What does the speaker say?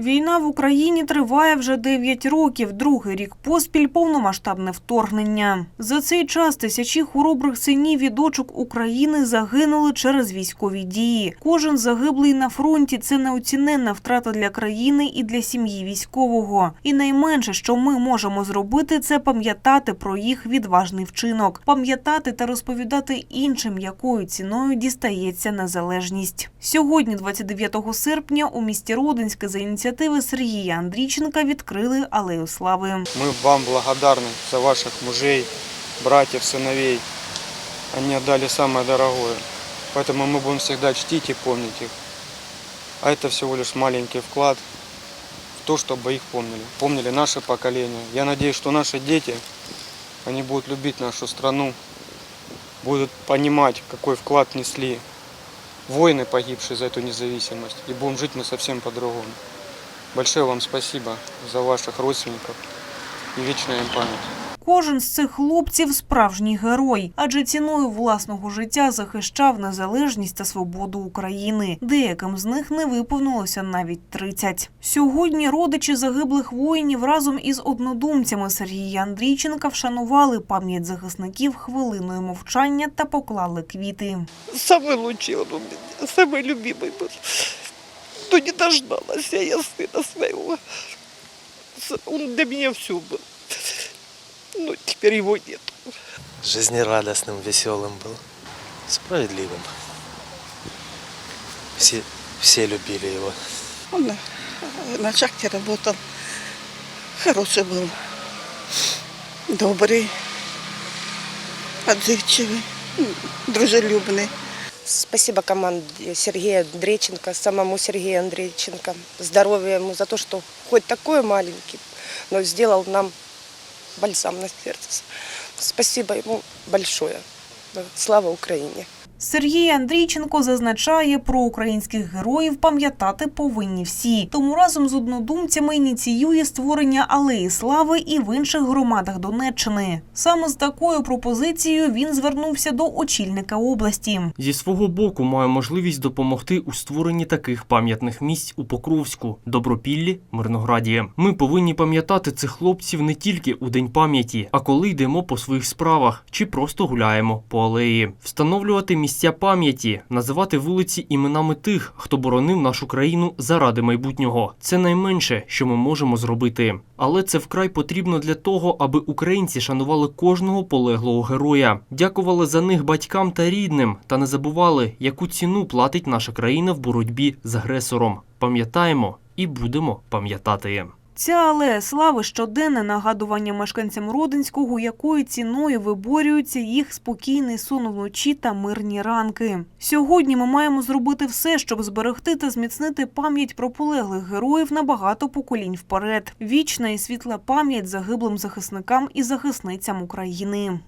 Війна в Україні триває вже 9 років, другий рік поспіль повномасштабне вторгнення. За цей час тисячі хоробрих синів і дочок України загинули через військові дії. Кожен загиблий на фронті це неоціненна втрата для країни і для сім'ї військового. І найменше, що ми можемо зробити, це пам'ятати про їх відважний вчинок, пам'ятати та розповідати іншим, якою ціною дістається незалежність. Сьогодні, 29 серпня, у місті Родинське за ініціативи Сергія Андрійченка відкрили алею слави. Мы вам благодарны за ваших мужей, братьев, сыновей. Они отдали самое дорогое. Поэтому мы будем всегда чтить и помнить их. А это всего лишь маленький вклад в то, чтобы их помнили. Помнили наше поколение. Я надеюсь, что наши дети, они будут любить нашу страну, будут понимать, какой вклад несли воины, погибшие за эту независимость. И будем жить мы совсем по-другому. Большое вам спасибо за ваших родственников и вечная им память. Кожен з цих хлопців справжній герой, адже ціною власного життя захищав незалежність та свободу України. Деяким з них не виповнилося навіть 30. Сьогодні родичі загиблих воїнів разом із однодумцями Сергія Андрійченка вшанували пам'ять захисників хвилиною мовчання та поклали квіти. Самый лучший он у меня, Но не дождалась я, я сына своего. Он для меня все был. Но теперь его нет. жизнерадостным, веселым был, справедливым. Все, все любили его. Он на, на шахте работал. Хороший был. Добрый. Отзывчивый. Дружелюбный. Спасибо команде Сергея Андрейченко, самому Сергею Андрейченко. Здоровья ему за то, что хоть такой маленький, но сделал нам бальзам на сердце. Спасибо ему большое. Слава Украине! Сергій Андрійченко зазначає, про українських героїв пам'ятати повинні всі. Тому разом з однодумцями ініціює створення алеї слави і в інших громадах Донеччини. Саме з такою пропозицією він звернувся до очільника області. Зі свого боку маю можливість допомогти у створенні таких пам'ятних місць у Покровську, Добропіллі, Мирнограді. Ми повинні пам'ятати цих хлопців не тільки у день пам'яті, а коли йдемо по своїх справах чи просто гуляємо по алеї, встановлювати місця пам'яті, називати вулиці іменами тих, хто боронив нашу країну заради майбутнього. Це найменше, що ми можемо зробити. Але це вкрай потрібно для того, аби українці шанували кожного полеглого героя, дякували за них батькам та рідним, та не забували, яку ціну платить наша країна в боротьбі з агресором. Пам'ятаємо і будемо пам'ятати. Ця алея слави щоденне нагадування мешканцям Родинського, якою ціною виборюється їх спокійний сон вночі та мирні ранки. Сьогодні ми маємо зробити все, щоб зберегти та зміцнити пам'ять про полеглих героїв на багато поколінь вперед. Вічна і світла пам'ять загиблим захисникам і захисницям України.